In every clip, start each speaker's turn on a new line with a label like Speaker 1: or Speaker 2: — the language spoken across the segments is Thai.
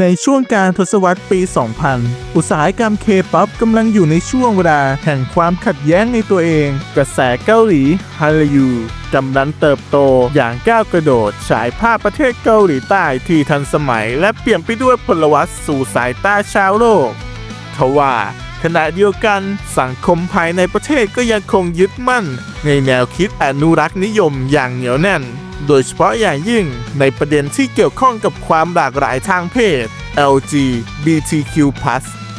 Speaker 1: ในช่วงการทศวรรษปี 2000 อุตสาหกรรมเคป๊อปกำลังอยู่ในช่วงเวลาแห่งความขัดแย้งในตัวเอง กระแสเกาหลีฮัลยูกำลังเติบโตอย่างก้าวกระโดด ฉายภาพประเทศเกาหลีใต้ที่ทันสมัย และเปลี่ยนไปด้วยพลวัตสู่สายตาชาวโลกทว่าขณะเดียวกันสังคมภายในประเทศก็ยังคงยึดมั่น ในแนวคิดอนุรักษ์นิยมอย่างเหนียวแน่น โดยเฉพาะอย่างยิ่งในประเด็นที่เกี่ยวข้องกับความหลากหลายทางเพศ LGBTQ+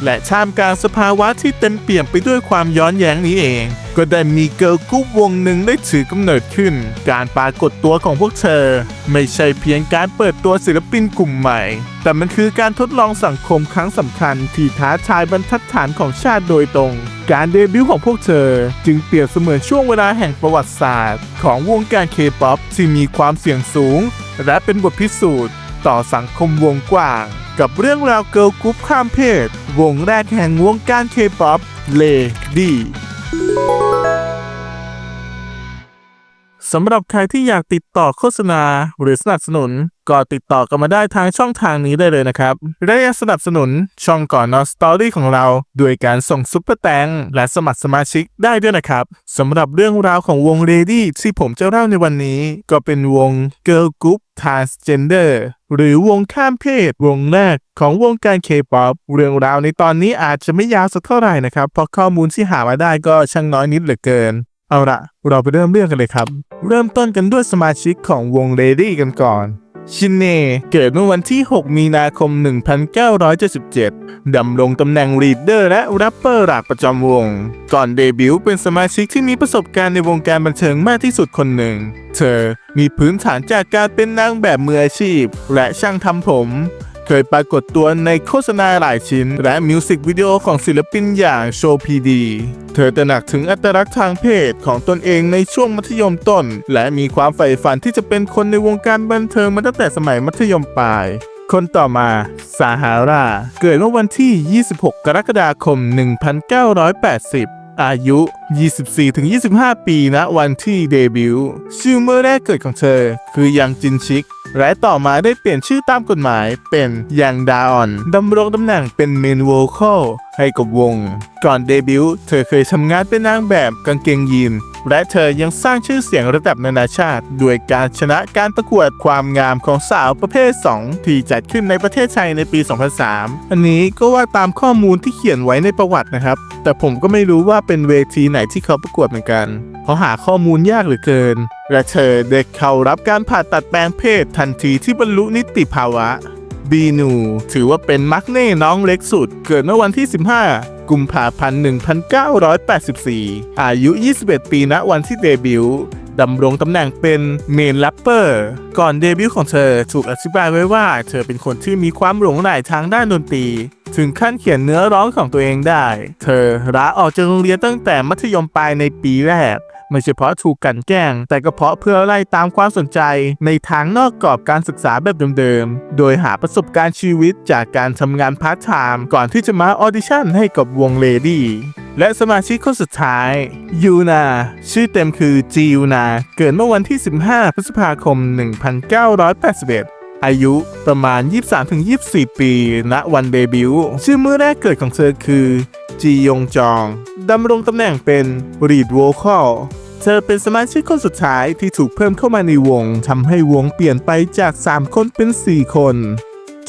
Speaker 1: และท่ามกลางสภาวะที่เต็มเปี่ยมไปด้วยความย้อนแย้งนี้เอง ก็ได้มีเกิร์ลกรุ๊ปวงหนึ่งได้ถือกำเนิดขึ้น การปรากฏตัวของพวกเธอ ไม่ใช่เพียงการเปิดตัวศิลปินกลุ่มใหม่ แต่มันคือการทดลองสังคมครั้งสำคัญ ที่ท้าทายบรรทัดฐานของชาติโดยตรง การเดบิวต์ของพวกเธอ จึงเปรียบเสมือนช่วงเวลาแห่งประวัติศาสตร์ ของวงการเคป๊อปที่มีความเสี่ยงสูง และเป็นบทพิสูจน์ ต่อสังคมวงกว้าง กับเรื่องราวเกิร์ลกรุ๊ปข้ามเพศ วงแรกแห่งวงการเคป๊อปเลดี้ สำหรับใครที่อยากติดต่อโฆษณา หรือสนับสนุน ก็ติดต่อกันมาได้ทางช่องทางนี้ได้เลยนะครับและยังสนับสนุนช่องก่อนนอสตอรี่ของเรา ด้วยการส่งซุปเปอร์แตงและสมัครสมาชิกได้ด้วยนะครับสำหรับเรื่องราวของวงเรดี้ที่ผมจะเล่าในวันนี้ ก็เป็นวง Girl Group Transgender หรือวงข้ามเพศ วงแรกของวงการ K-POP เรื่องราวในตอนนี้อาจจะไม่ยาวสักเท่าไหร่นะครับ เพราะข้อมูลที่หามาได้ก็ช่างน้อยนิดเหลือเกิน เอาละเราไปเริ่มเรื่องกันเลยครับ เริ่มต้นกันด้วยสมาชิกของวง Lady กันก่อนชินเน่เกิดเมื่อวันที่ 6 มีนาคม 1977 ดำรงตำแหน่งลีดเดอร์และแรปเปอร์หลักประจำวง ก่อนเดบิวต์เป็นสมาชิกที่มีประสบการณ์ในวงการบันเทิงมากที่สุดคนหนึ่ง เธอมีพื้นฐานจากการเป็นนางแบบมืออาชีพ และช่างทำผม เคยปรากฏตัวในโฆษณาหลายชิ้น และมิวสิกวิดีโอของศิลปินอย่างโชพีดี เธอตระหนักถึงอัตลักษณ์ทางเพศของตนเองในช่วงมัธยมต้น และมีความใฝ่ฝันที่จะเป็นคนในวงการบันเทิงมาตั้งแต่สมัยมัธยมปลายคนต่อมาซาฮารา เกิดเมื่อวันที่ 26 กรกฎาคม 1980 อายุ 24-25 ปีณวันที่เดบิวต์ชื่อเมื่อแรกเกิดของเธอคือยังจินชิก และต่อมาได้เปลี่ยนชื่อตามกฎหมายเป็นยังดาออนดำรงตำแหน่งเป็นเมนโวคอลให้กับวง ก่อนเดบิวต์เธอเคยทำงานเป็นนางแบบกางเกงยีนและเธอยังสร้างชื่อเสียงระดับนานาชาติ ด้วยการชนะการประกวดความงามของสาวประเภท 2 ที่จัดขึ้นในประเทศไทยในปี 2003 อันนี้ก็ว่าตามข้อมูลที่เขียนไว้ในประวัตินะครับ แต่ผมก็ไม่รู้ว่าเป็นเวทีไหนที่เขาประกวดเหมือนกัน เพราะหาข้อมูลยากเหลือเกิน และเธอได้เข้ารับการผ่าตัดแปลงเพศทันทีที่บรรลุนิติภาวะ บีนูถือว่าเป็นมักเน่น้องเล็กสุด เกิดเมื่อวันที่ 15 กุมภาพันธ์ 1984 อายุ 21 ปีณวันที่เดบิวต์ดำรงตำแหน่งเป็นเมนแรปเปอร์ ก่อนเดบิวต์ของเธอถูกอธิบายไว้ว่า เธอเป็นคนที่มีความหลงใหลทางด้านดนตรี ถึงขั้นเขียนเนื้อร้องของตัวเองได้ เธอลาออกจากโรงเรียนตั้งแต่มัธยมปลายในปีแรก ไม่ใช่เพราะถูกกันแกล้ง แต่ก็เพราะเพื่อไล่ตามความสนใจ ในทางนอกกรอบการศึกษาแบบเดิมๆ โดยหาประสบการณ์ชีวิตจากการทำงานพาร์ทไทม์ก่อนที่จะมาออดิชั่นให้กับวงเลดี้และสมาชิกคนสุดท้ายยูนาชื่อเต็มคือจียูนาเกิดเมื่อวันที่ 15 พฤษภาคม 1981 อายุประมาณ 23-24 ปี ณ วันเดบิวต์ ชื่อมือแรกเกิดของเธอคือ จียงจอง ดำรงตำแหน่งเป็น Lead Vocal เธอเป็นสมาชิกคนสุดท้ายที่ถูกเพิ่มเข้ามาในวงทำให้วงเปลี่ยนไปจาก 3 คนเป็น 4 คน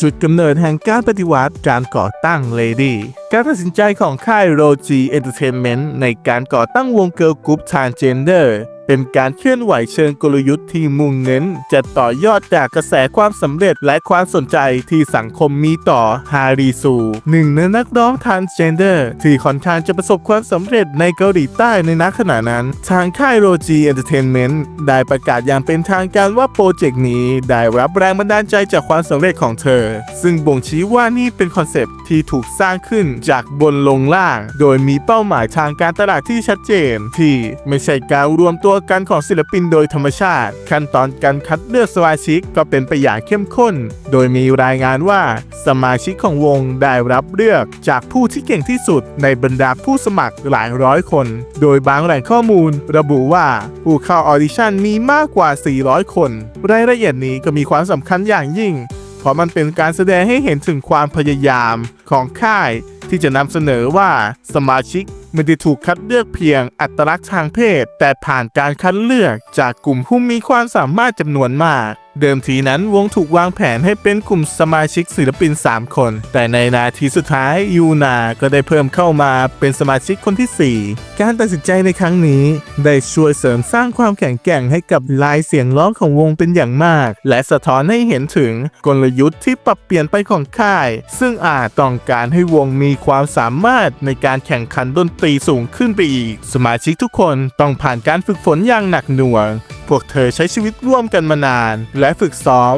Speaker 1: จุดกำเนิดแห่งการปฏิวัติการก่อตั้ง Lady การตัดสินใจของค่าย Roji Entertainment ในการก่อตั้งวงเกิร์ลกรุ๊ป Transgender เเป็นการเคลื่อนไหวเชิงกลยุทธ์ที่มุ่งเน้น จะต่อยอดจากกระแสความสำเร็จและความสนใจที่สังคมมีต่อฮาริซูหนึ่งในนักร้อง Transgender ที่ค่อนข้างจะประสบความสำเร็จในเกาหลีใต้ในนักขณะนั้น ทางค่าย Roji Entertainment ได้ประกาศอย่างเป็นทางการว่าโปรเจกต์นี้ได้รับแรงบันดาลใจจากความสำเร็จของเธอ ซึ่งบ่งชี้ว่านี่เป็นคอนเซปต์ที่ถูกสร้างขึ้นจากบนลงล่าง โดยมีเป้าหมายทางการตลาดที่ชัดเจน ที่ไม่ใช่การรวมตัวกันของศิลปินโดยธรรมชาติ ขั้นตอนการคัดเลือกสมาชิกก็เป็นไปอย่างเข้มข้น โดยมีรายงานว่าสมาชิกของวงได้รับเลือกจากผู้ที่เก่งที่สุดในบรรดาผู้สมัครหลายร้อยคน โดยบางแหล่งข้อมูล ระบุว่าผู้เข้าออดิชั่นมีมากกว่า 400 คน รายละเอียดนี้ก็มีความสำคัญอย่างยิ่ง เพราะมันเป็นการแสดงให้เห็นถึงความพยายามของค่าย ที่จะนำเสนอว่าสมาชิกไม่ได้ถูกคัดเลือกเพียงอัตลักษณ์ทางเพศ แต่ผ่านการคัดเลือกจากกลุ่มผู้มีความสามารถจำนวนมาก เดิมทีนั้นวงถูกวางแผนให้เป็นกลุ่มสมาชิกศิลปิน 3 คน แต่ในนาทีสุดท้ายยูนาก็ได้เพิ่มเข้ามาเป็นสมาชิกคนที่ 4 การตัดสินใจในครั้งนี้ ได้ช่วยเสริมสร้างความแข็งแกร่งให้กับลายเสียงร้องของวงเป็นอย่างมาก และสะท้อนให้เห็นถึงกลยุทธ์ที่ปรับเปลี่ยนไปของค่าย ซึ่งอาจต้องการให้วงมีความสามารถในการแข่งขันดนตรีสูงขึ้นไปอีก สมาชิกทุกคนต้องผ่านการฝึกฝนอย่างหนักหน่วง พวกเธอใช้ชีวิตร่วมกันมานาน และฝึกซ้อม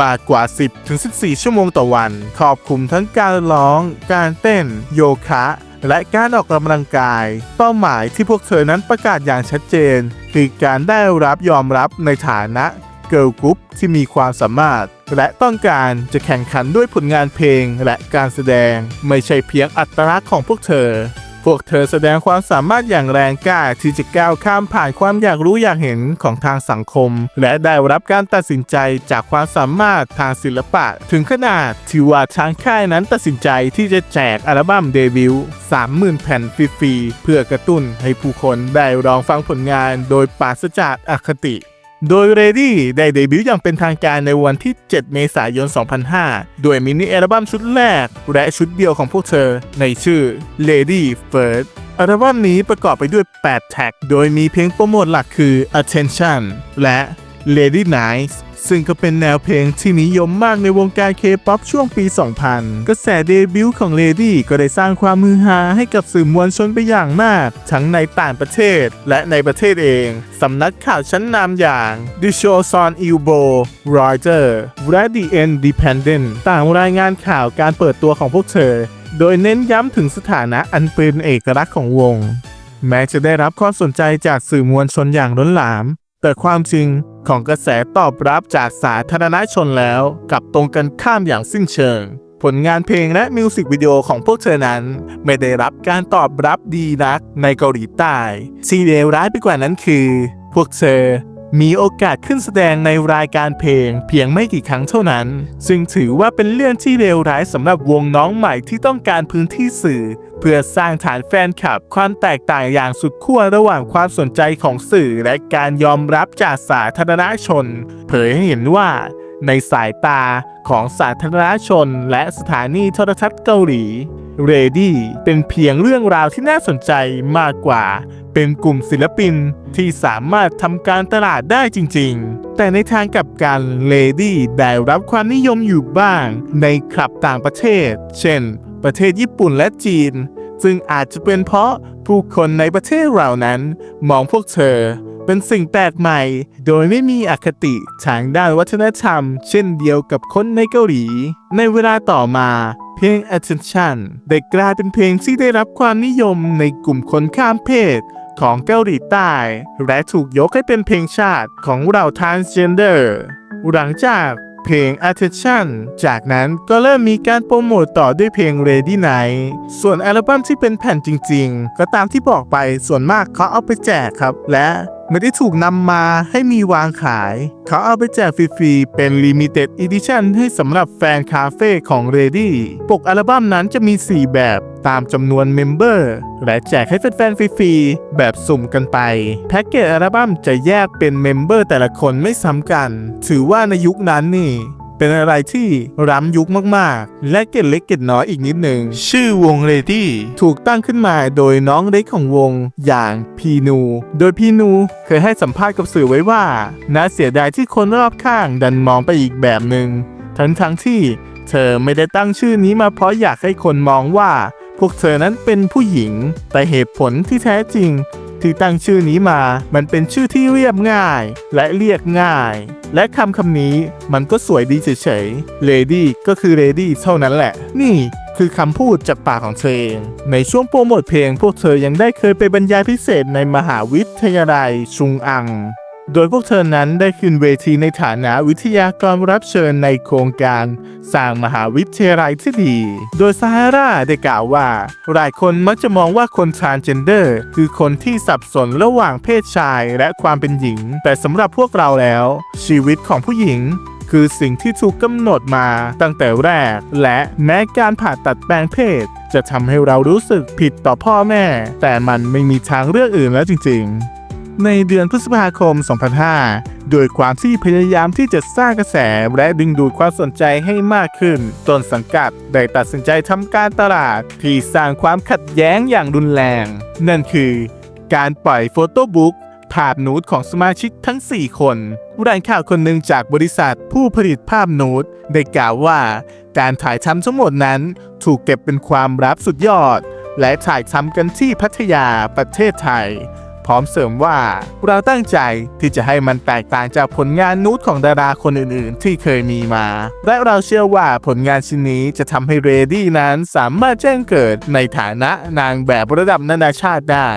Speaker 1: มากกว่า 10ถึง14 ชั่วโมงต่อวัน ครอบคลุมทั้งการร้อง การเต้น โยคะ และการออกกำลังกาย เป้าหมายที่พวกเธอนั้นประกาศอย่างชัดเจน คือการได้รับยอมรับในฐานะเกิร์ลกรุ๊ปที่มีความสามารถ และต้องการจะแข่งขันด้วยผลงานเพลงและการแสดง ไม่ใช่เพียงอัตลักษณ์ของพวกเธอ พวกเธอแสดงความสามารถอย่างแรงกล้าที่จะก้าวข้ามผ่านความอยากรู้อยากเห็นของทางสังคม และได้รับการตัดสินใจจากความสามารถทางศิลปะ ถึงขนาดที่ว่าทางค่ายนั้นตัดสินใจที่จะแจกอัลบั้มเดบิวต์30,000 แผ่นฟรีๆเพื่อกระตุ้นให้ผู้คนได้ลองฟังผลงานโดยปราศจากอคติ โดย r e ดี้ได้เดบิวต์อย่างเป็นทางการในวันที่ 7 เมษายน 2005 ด้วยมินิอัลบั้มชุดแรก และชุดเดียวของพวกเธอ ในชื่อ Lady First อัลบั้มนี้ประกอบไปด้วย 8 แท็ก โดยมีเพลงโปรโมทหลักคือ Attention และ Lady Nice ซึ่งก็เป็นแนวเพลงที่นิยมมากในวงการเคป๊อปช่วงปี 2000 กระแสเดบิวต์ของ Lady ก็ได้สร้างความมือฮาให้กับสื่อมวลชนไปอย่างมาก ทั้งในต่างประเทศและในประเทศเอง สำนักข่าวชั้นนำอย่าง The Show on Ilbo Reuters และ The Independent ต่างรายงานข่าวการเปิดตัวของพวกเธอ โดยเน้นย้ำถึงสถานะอันเป็นเอกลักษณ์ของวง แม้จะได้รับความสนใจจากสื่อมวลชนอย่างล้นหลาม แต่ความจริง ของกระแสตอบรับจากสาธารณชนแล้วกับตรงกันข้ามอย่างสิ้นเชิง ผลงานเพลงและมิวสิกวิดีโอของพวกเธอนั้น ไม่ได้รับการตอบรับดีนักในเกาหลีใต้ที่เลวร้ายไปกว่านั้นคือ พวกเธอ มีโอกาสขึ้นแสดงในรายการเพลงเพียงไม่กี่ครั้งเท่านั้น ซึ่งถือว่าเป็นเรื่องที่เลวร้ายสำหรับวงน้องใหม่ที่ต้องการพื้นที่สื่อ เพื่อสร้างฐานแฟนคลับ ความแตกต่างอย่างสุดขั้วระหว่างความสนใจของสื่อและการยอมรับจากสาธารณชน เผยให้เห็นว่าในสายตาของสาธารณชนและสถานีโทรทัศน์เกาหลี เรดี้เป็นเพียงเรื่องราวที่น่าสนใจมากกว่า เป็นกลุ่มศิลปินที่สามารถทำการตลาดได้จริงๆ แต่ในทางกลับกันเลดี้ได้รับความนิยมอยู่บ้าง ในคลับต่างประเทศ เช่น ประเทศญี่ปุ่นและจีน ซึ่งอาจจะเป็นเพราะผู้คนในประเทศเหล่านั้น มองพวกเธอเป็นสิ่งแปลกใหม่ โดยไม่มีอคติทางด้านวัฒนธรรม เช่นเดียวกับคนในเกาหลี ในเวลาต่อมาเพลง Attention ได้กลายเป็นเพลงที่ได้รับความนิยมในกลุ่มคนข้ามเพศ ของเกาหลีใต้ และถูกยกให้เป็นเพลงชาติของเรา transgender หลังจากเพลง Attention จากนั้นก็เริ่มมีการโปรโมตต่อด้วยเพลง Ready Night ส่วนอัลบั้มที่เป็นแผ่นจริงๆ ก็ตามที่บอกไปส่วนมากเขาเอาไปแจกครับ และไม่ได้ถูกนำมาให้มีวางขาย เขาเอาไปแจกฟรีๆ เป็น Limited Edition ให้สำหรับแฟนคาเฟ่ของ Ready ปกอัลบั้มนั้นจะมี 4 แบบ ตามจำนวนเมมเบอร์และแจกให้แฟนๆ ฟรีๆ แบบสุ่มกันไป แพ็กเกจอัลบั้มจะแยกเป็นเมมเบอร์แต่ละคนไม่ซ้ำกัน ถือว่าในยุคนั้นนี่เป็นอะไรที่ล้ำยุคมากๆ และเกร็ดเล็กเกร็ดน้อยอีกนิดหนึ่ง ชื่อวง Lady ถูกตั้งขึ้นมาโดยน้องเล็กของวงอย่างพีนู โดยพีนูเคยให้สัมภาษณ์กับสื่อไว้ว่าน่าเสียดายที่คนรอบข้างดันมองไปอีกแบบหนึ่งทั้งทั้งๆที่เธอไม่ได้ตั้งชื่อนี้มาเพราะอยากให้คนมองว่า พวกเธอนั้นเป็นผู้หญิง แต่เหตุผลที่แท้จริงที่ตั้งชื่อนี้มา มันเป็นชื่อที่เรียบง่าย และเรียกง่าย และคำคำนี้มันก็สวยดีเฉยๆ Lady ก็คือ Lady เท่านั้นแหละ นี่คือคำพูดจากปากของเธอเอง ในช่วงโปรโมทเพลง พวกเธอยังได้เคยไปบรรยายพิเศษในมหาวิทยาลัยชุงอัง โดยพวกเธอนั้นได้ขึ้นเวทีในฐานะวิทยากรรับเชิญในโครงการสร้างมหาวิทยาลัยที่ดี โดยซาฮาราได้กล่าวว่า หลายคนมักจะมองว่าคนทรานเจนเดอร์ คือคนที่สับสนระหว่างเพศชายและความเป็นหญิง แต่สำหรับพวกเราแล้ว ชีวิตของผู้หญิงคือสิ่งที่ถูกกำหนดมาตั้งแต่แรก และแม้การผ่าตัดแปลงเพศ จะทำให้เรารู้สึกผิดต่อพ่อแม่ แต่มันไม่มีทางเลือกอื่นแล้วจริง ๆ ในเดือนพฤษภาคม 2005 โดยความที่พยายามที่จะสร้างกระแสและดึงดูดความสนใจให้มากขึ้น ต้นสังกัดได้ตัดสินใจทำการตลาดที่สร้างความขัดแย้งอย่างรุนแรง นั่นคือ การปล่อยโฟโต้บุ๊กภาพนูดของสมาชิกทั้ง 4 คนรายข่าวคนหนึ่งจากบริษัทผู้ผลิตภาพนูดได้กล่าวว่า การถ่ายทำทั้งหมดนั้นถูกเก็บเป็นความลับสุดยอด และถ่ายทำกันที่พัทยาประเทศไทย พร้อมเสริมว่าเราตั้งใจที่จะให้มันแตกต่างจากผลงานนูดของดาราคนอื่นๆ ที่เคยมีมา และเราเชื่อว่าผลงานชิ้นนี้จะทำให้เรดี้นั้นสามารถแจ้งเกิดในฐานะนางแบบระดับนานาชาติได้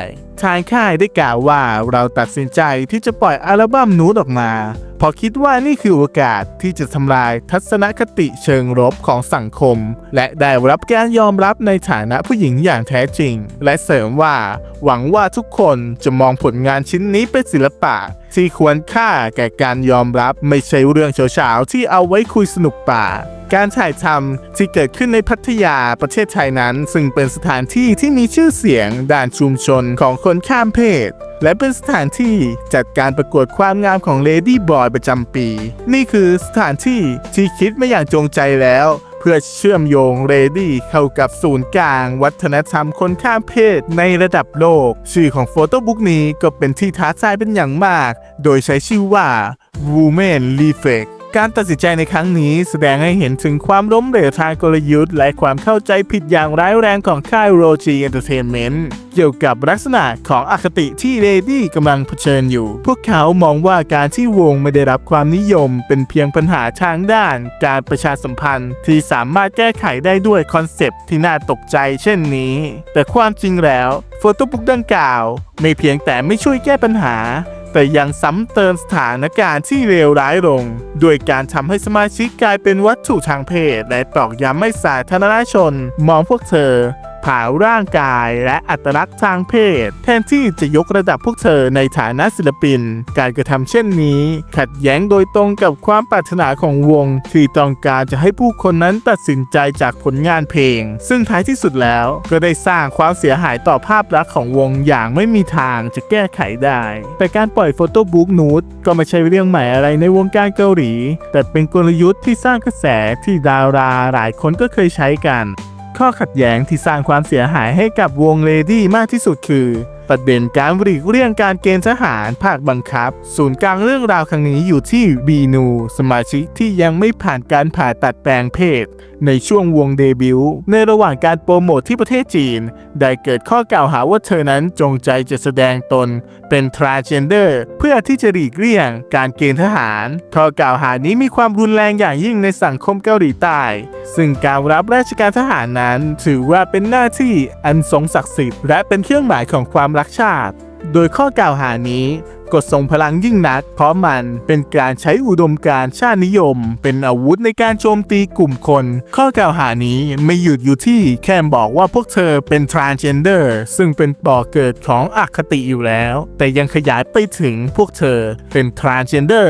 Speaker 1: ทางค่ายได้กล่าวว่าเราตัดสินใจที่จะปล่อยอัลบั้มนูดออกมาเพราะคิดว่านี่คือโอกาสที่จะทำลายทัศนคติเชิงรบของสังคม และได้รับการยอมรับในฐานะผู้หญิงอย่างแท้จริง และเสริมว่า หวังว่าทุกคนจะมองผลงานชิ้นนี้เป็นศิลปะ ที่ควรค่าแก่การยอมรับไม่ใช่เรื่องเฉาๆที่เอาไว้คุยสนุกป่าก การถ่ายทำที่เกิดขึ้นในพัทยาประเทศไทยนั้น ซึ่งเป็นสถานที่ที่มีชื่อเสียงด้านชุมชนของคนข้ามเพศ และเป็นสถานที่จัดการประกวดความงามของ Lady Boy ประจำปี นี่คือสถานที่ที่คิดมาอย่างจงใจแล้ว เพื่อเชื่อมโยงเรดี้เข้ากับศูนย์กลาง วัฒนธรรมคนข้ามเพศในระดับโลก ชื่อของโฟโต้บุ๊กนี้ก็เป็นที่ท้าทายเป็นอย่างมาก โดยใช้ชื่อว่า Women Reflect การตัดสินใจในครั้งนี้แสดงให้เห็นถึงความล้มเหลวทางกลยุทธ์ และความเข้าใจผิดอย่างร้ายแรงของค่าย Roji Entertainment เกี่ยวกับลักษณะของอคติที่เลดี้กำลังเผชิญอยู่ พวกเขามองว่าการที่วงไม่ได้รับความนิยม เป็นเพียงปัญหาทางด้าน การประชาสัมพันธ์ ที่สามารถแก้ไขได้ด้วยคอนเซปต์ที่น่าตกใจเช่นนี้ แต่ความจริงแล้วโฟโต้บุ๊กดังกล่าว ไม่เพียงแต่ไม่ช่วยแก้ปัญหา แต่ยังซ้ำเติมสถานการณ์ที่เลวร้ายลง โดยการทำให้สมาชิกกลายเป็นวัตถุทางเพศ และตอกย้ำให้สาธารณชน มองพวกเธอ ผ่าร่างกายและอัตลักษณ์ทางเพศ แทนที่จะยกระดับพวกเธอในฐานะศิลปิน การกระทำเช่นนี้ ขัดแย้งโดยตรงกับความปรารถนาของวง ที่ต้องการจะให้ผู้คนนั้นตัดสินใจจากผลงานเพลง ซึ่งท้ายที่สุดแล้วก็ได้สร้างความเสียหายต่อภาพลักษณ์ของวงอย่างไม่มีทางจะแก้ไขได้ แต่การปล่อยโฟโต้บุ๊กนูดก็ไม่ใช่เรื่องใหม่อะไรในวงการเกาหลี แต่เป็นกลยุทธ์ที่สร้างกระแสที่ดาราหลายคนก็เคยใช้กัน ข้อขัดแย้งที่สร้างความเสียหายให้กับวงเลดี้มากที่สุดคือ ประเด็นการหลีกเลี่ยงการเกณฑ์ทหารภาคบังคับ ศูนย์กลางเรื่องราวครั้งนี้อยู่ที่บีนู สมาชิกที่ยังไม่ผ่านการผ่าตัดแปลงเพศ ในช่วงวงเดบิวต์ในระหว่างการโปรโมทที่ประเทศจีน ได้เกิดข้อกล่าวหาว่าเธอนั้นจงใจจะแสดงตน เป็น transgender เพื่อที่จะหลีกเลี่ยงการเกณฑ์ทหาร ข้อกล่าวหานี้มีความรุนแรงอย่างยิ่งในสังคมเกาหลีใต้ ซึ่งการรับราชการทหารนั้น ถือว่าเป็นหน้าที่อันทรงศักดิ์สิทธิ์และเป็นเครื่องหมายของความรักชาติ โดยข้อกล่าวหานี้กดทรงพลังยิ่งนัก เพราะมันเป็นการใช้อุดมการชาตินิยม เป็นอาวุธในการโจมตีกลุ่มคน ข้อกล่าวหานี้ไม่หยุดอยู่ที่แค่บอกว่าพวกเธอเป็น transgender ซึ่งเป็นบ่อกเกิดของอคติอยู่แล้ว แต่ยังขยายไปถึงพวกเธอเป็น transgender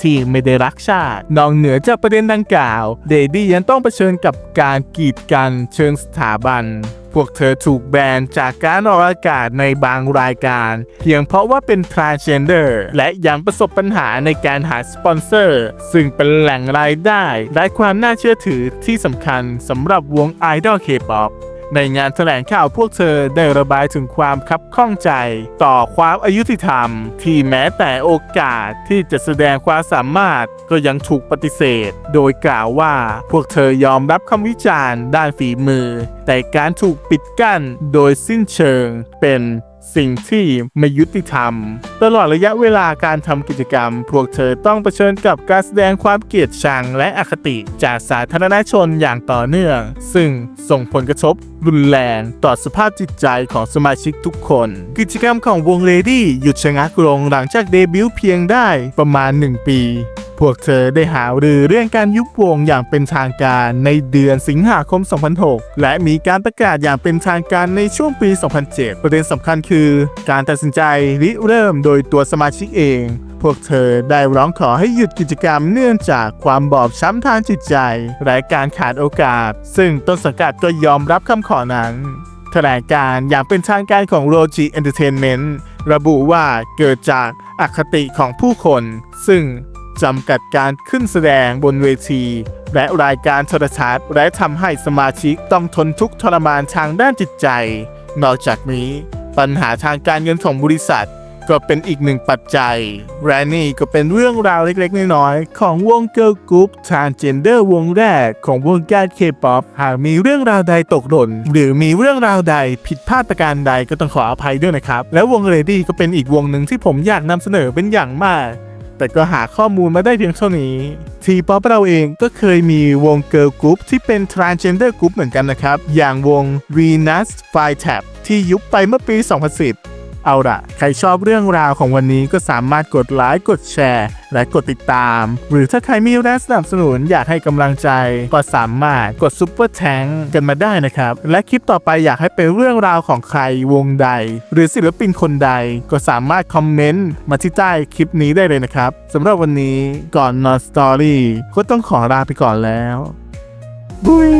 Speaker 1: ที่ไม่ได้รักชาติ นอกเหนือจากประเด็นดังกล่าว เดดี้ยังต้องเผชิญกับการกีดกันเชิงสถาบัน พวกเธอถูกแบนจากการออกอากาศในบางรายการ เพียงเพราะว่าเป็น transgender และยังประสบปัญหาในการหาสปอนเซอร์ ซึ่งเป็นแหล่งรายได้ และความน่าเชื่อถือที่สำคัญสำหรับวงไอดอลเคป๊อป ในงานแถลงข่าวพวกเธอได้ระบายถึงความคับข้องใจ ต่อความอายุติธรรม ที่แม้แต่โอกาสที่จะแสดงความสามารถก็ยังถูกปฏิเสธ โดยกล่าวว่าพวกเธอยอมรับคำวิจารณ์ด้านฝีมือ แต่การถูกปิดกั้นโดยสิ้นเชิงเป็น สิ่งที่ไม่ยุติธรรม ตลอดระยะเวลาการทำกิจกรรม พวกเธอต้องเผชิญกับการแสดงความเกลียดชังและอคติจากสาธารณชนอย่างต่อเนื่อง ซึ่งส่งผลกระทบรุนแรงต่อสภาพจิตใจของสมาชิกทุกคน กิจกรรมของวงเลดี้หยุดชะงักลงหลังจากเดบิวต์เพียงได้ประมาณ 1 ปี พวกเธอได้หารือเรื่องการยุบวงอย่างเป็นทางการในเดือนสิงหาคม 2006 และมีการประกาศอย่างเป็นทางการในช่วงปี 2007 ประเด็นสำคัญคือ การตัดสินใจริเริ่มโดยตัวสมาชิกเอง พวกเธอได้ร้องขอให้หยุดกิจกรรมเนื่องจากความบอบช้ำทางจิตใจ และการขาดโอกาส ซึ่งต้นสังกัดก็ยอมรับคำขอนั้นแถลงการอย่างเป็นทางการของ Roji Entertainment ระบุว่าเกิดจากอคติของผู้คน ซึ่ง จำกัดการขึ้นแสดงบนเวที และรายการโทรทัศน์และทำให้สมาชิกต้องทนทุกข์ทรมานทางด้านจิตใจ นอกจากนี้ปัญหาทางการเงินของบริษัท ก็เป็นอีกหนึ่งปัจจัย และนี่ก็เป็นเรื่องราวเล็กๆ น้อยๆ ของวงเกิร์ลกรุ๊ปทางเจนเดอร์วงแรกของวงการเคป๊อปหากมีเรื่องราวใดตกหล่น หรือมีเรื่องราวใดผิดพลาดประการใดก็ต้องขออภัยด้วยนะครับ และวงเรดี้ก็เป็นอีกวงหนึ่งที่ผมอยากนำเสนอเป็นอย่างมาก แต่ก็หาข้อมูลมาได้เพียงเท่านี้ ทีป๊อปเราเองก็เคยมีวงเกิร์ลกรุ๊ปที่เป็น transgender กรุ๊ปเหมือนกันนะครับ อย่างวง Venus Flytrap ที่ยุบไปเมื่อปี 2010 เอาละใครชอบเรื่องราวของวันนี้ก็สามารถกดไลค์กดแชร์ และกดติดตาม หรือถ้าใครมีแรงสนับสนุนอยากให้กำลังใจ ก็สามารถกดซุปเปอร์แทงกันมาได้นะครับ และคลิปต่อไปอยากให้เป็นเรื่องราวของใครวงใด หรือศิลปินคนใด ก็สามารถคอมเมนต์มาที่ใต้คลิปนี้ได้เลยนะครับสำหรับวันนี้ก่อนนอนสตอรี่ก็ต้องขอลาไปก่อนแล้วบุย